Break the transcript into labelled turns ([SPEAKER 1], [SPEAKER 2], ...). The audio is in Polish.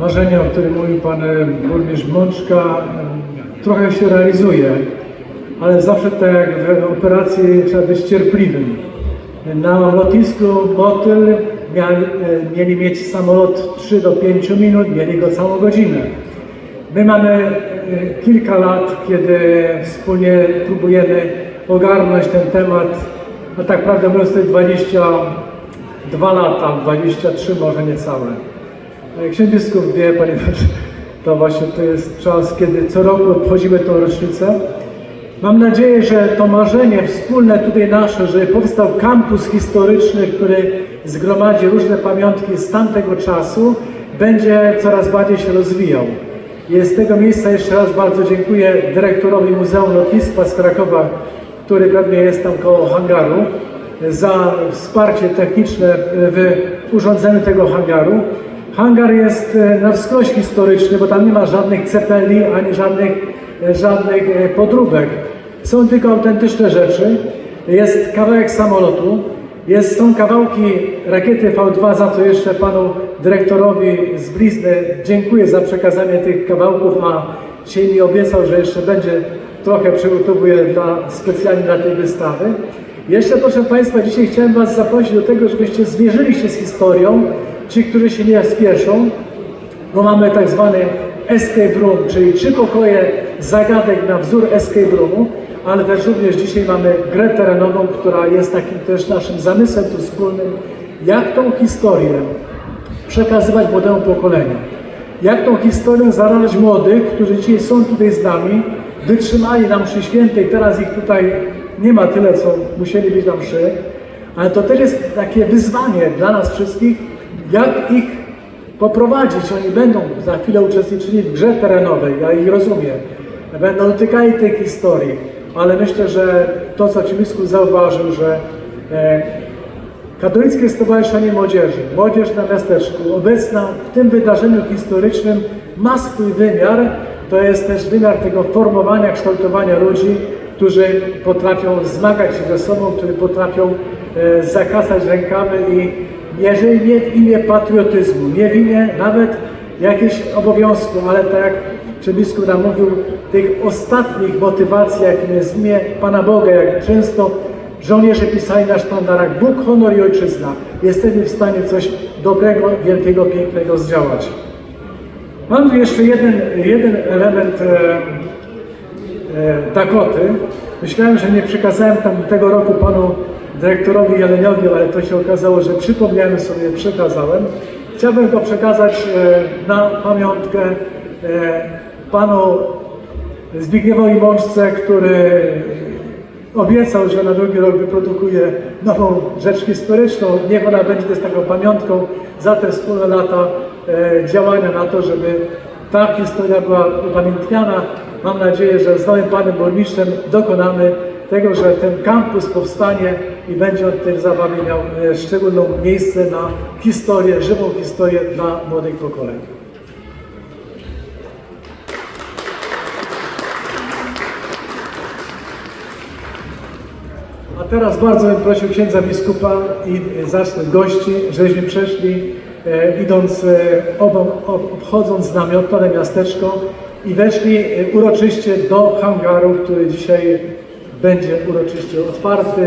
[SPEAKER 1] marzenie, o którym mówił pan burmistrz Mączka, trochę się realizuje, ale zawsze tak jak w operacji trzeba być cierpliwym. Na lotnisku Motyl e, mieli mieć samolot 3 do 5 minut, mieli go całą godzinę. My mamy kilka lat, kiedy wspólnie próbujemy ogarnąć ten temat, a tak prawdę mówiąc to jest 22 lata, 23 może niecałe. Ksiądz biskup wie, ponieważ to właśnie to jest czas, kiedy co roku obchodzimy tą rocznicę. Mam nadzieję, że to marzenie wspólne tutaj nasze, że powstał kampus historyczny, który zgromadzi różne pamiątki z tamtego czasu, będzie coraz bardziej się rozwijał. I z tego miejsca jeszcze raz bardzo dziękuję dyrektorowi Muzeum Lotnictwa z Krakowa, który pewnie jest tam koło hangaru, za wsparcie techniczne w urządzeniu tego hangaru. Hangar jest e, na wskroś historyczny, bo tam nie ma żadnych cepeli ani żadnych, e, żadnych e, podróbek. Są tylko autentyczne rzeczy. Jest kawałek samolotu, jest, są kawałki rakiety V2, za co jeszcze panu dyrektorowi z Blizny dziękuję za przekazanie tych kawałków, a dzisiaj mi obiecał, że jeszcze będzie trochę przygotowuje dla, specjalnie dla tej wystawy. Jeszcze proszę Państwa, dzisiaj chciałem Was zaprosić do tego, żebyście zmierzyli się z historią, ci, którzy się nie spieszą, bo mamy tak zwany escape room, czyli trzy pokoje zagadek na wzór escape roomu, ale też również dzisiaj mamy grę terenową, która jest takim też naszym zamysłem tu wspólnym, jak tą historię przekazywać młodemu pokoleniu. Jak tą historię zarażać młodych, którzy dzisiaj są tutaj z nami, wytrzymali na mszy świętej, teraz ich tutaj nie ma tyle, co musieli być na mszy, ale to też jest takie wyzwanie dla nas wszystkich, jak ich poprowadzić. Oni będą za chwilę uczestniczyli w grze terenowej, ja ich rozumiem. Będą dotykali tej historii, ale myślę, że to, co Ci biskup zauważył, że e, Katolickie Stowarzyszenie Młodzieży, Młodzież na Miasteczku, obecna w tym wydarzeniu historycznym ma swój wymiar. To jest też wymiar tego formowania, kształtowania ludzi, którzy potrafią zmagać się ze sobą, którzy potrafią e, zakasać rękawy i jeżeli nie w imię patriotyzmu, nie w imię nawet jakiegoś obowiązku, ale tak jak czy nam mówił, tych ostatnich motywacji, jakim jest imię Pana Boga, jak często żołnierze pisali na sztandarach Bóg, honor i ojczyzna. Jesteśmy w stanie coś dobrego, wielkiego, pięknego zdziałać. Mam tu jeszcze jeden, jeden element e, e, Dakoty. Myślałem, że nie przekazałem tam tego roku panu dyrektorowi Jeleniowi, ale to się okazało, że przypomniałem sobie, przekazałem. Chciałbym go przekazać e, na pamiątkę e, panu Zbigniewowi Mączce, który obiecał, że na drugi rok wyprodukuje nową rzecz historyczną. Niech ona będzie też taką pamiątką za te wspólne lata e, działania na to, żeby ta historia była upamiętniana. Mam nadzieję, że z nowym panem burmistrzem dokonamy tego, że ten kampus powstanie i będzie on tej zabawie miał e, szczególne miejsce na historię, żywą historię dla młodych pokoleń. A teraz bardzo bym prosił księdza biskupa i zacznę gości, żebyśmy przeszli, e, idąc, e, obok, ob, obchodząc namiotne miasteczko i weszli e, uroczyście do hangaru, który dzisiaj będzie uroczyście otwarty.